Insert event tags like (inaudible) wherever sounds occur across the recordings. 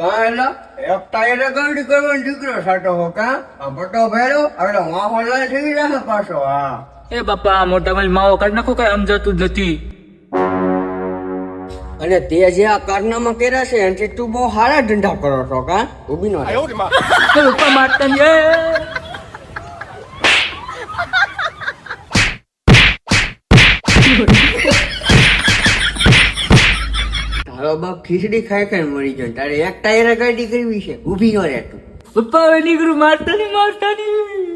કાં એટલે એક ટાયરે કરવાનો દીકરો સાટો હો કાં? આ પટ્ટો ભેળો એટલે માહોલ લાલ થઈ પાછો હા. એ બાપા મોટા ભાઈ માવો કાઢ નાખો કઈ સમજાતું જ નથી. અને તે જે આ કારનામાં કર્યા છે એનાથી તું બહુ સારા ધંધા કરો છો કાં? ઊભી નો. મારતા એ. તારો બાપ ખીચડી ખાઈ ખાઈ મરી જાય તારે એક ટાયરે ગાડી કરવી છે ઊભી ન રહે તું પપ્પા હવે નીકળું મારતા નહીં મારતા નહીં.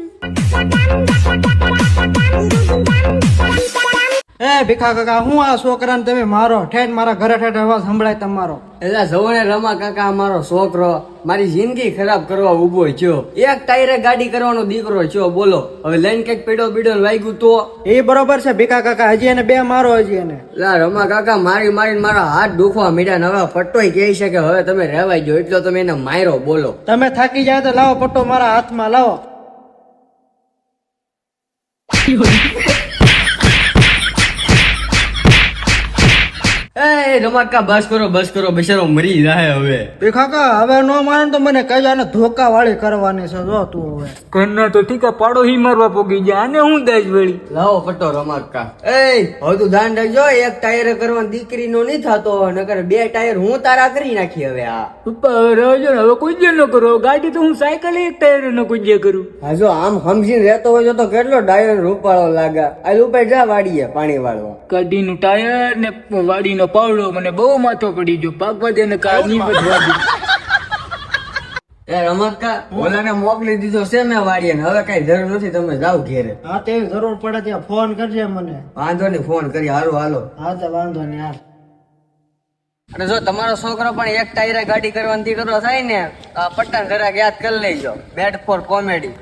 એ ભીખા કાકા હું આ છોકરાને તમે મારો ઠેઠ મારા ઘરે ઠેઠ અવાજ સંભળાય તમારો. એટલે જવણે રમા કાકા મારો છોકરો મારી જિંદગી ખરાબ કરવા ઊભો થયો. એક ટાયરે ગાડી કરવાનો દીકરો થયો બોલો. હવે લઈને કંઈક પીડો પીડો વાગ્યું તો? એ બરોબર છે ભીખા કાકા હજી એને બે મારો હજી એને. લા રમા કાકા મારી મારીને મારા હાથ દુખવા મીડ્યા નવા હવે પટ્ટોય કહે છે કે હવે તમે રહેવાય જો એટલો તમે એને માર્યો બોલો. તમે થાકી જાય તો લાવો પટ્ટો મારા હાથમાં લાવો. (laughs) એ રમાકા બસ કરો બસ કરો બિચારો મરી જાય હવે. એ કાકા હવે નો માને તો મને કહેજો આને ધોકા વાળી કરવાની છે જો તું હવે. ઘરના તો ઠીક પાડો હી મારવા પોગી જાય આને હું દેશ વળી? લાવો પટ્ટો રમાકા એ હવે તું ધ્યાન રાખજો એક ટાયર કરવાનો દીકરીનો નહીં થતો નકર બે ટાયર હું તારા કરી નાખી હવે આ. પપ્પા હવે રહેજો ને હવે કોઈ ન કરો ગાડી તો હું સાયકલ એક ટાયર ન કોઈ કરું. હા જો આમ સમજીને રહેતો હોય તો કેટલો ડાયર રૂપાળો લાગે. આ ઉપર જા વાડીએ પાણી વાળવા. ગાડીનું ટાયર ને વાડીનો પાવડો મને બહુ માથો પડી ગયો. પાકવા દે ને કાર નહીં વધવા એ રમતકા ઓલાને મોકલી દીધો છે મેં વાડીએ હવે કઈ જરૂર નથી તમે જાઓ ઘેરે. હા તે જરૂર પડે ત્યાં ફોન કરજે મને. વાંધો નહીં ફોન કરી હાલો હાલો. હા તો વાંધો નહીં હાલ. અને જો તમારો છોકરો પણ એક ટાયરે ગાડી કરવાની દીકરો થાય ને પટ્ટન આ પટ્ટા જરાક યાદ કરી લેજો. બેટ ફોર કોમેડી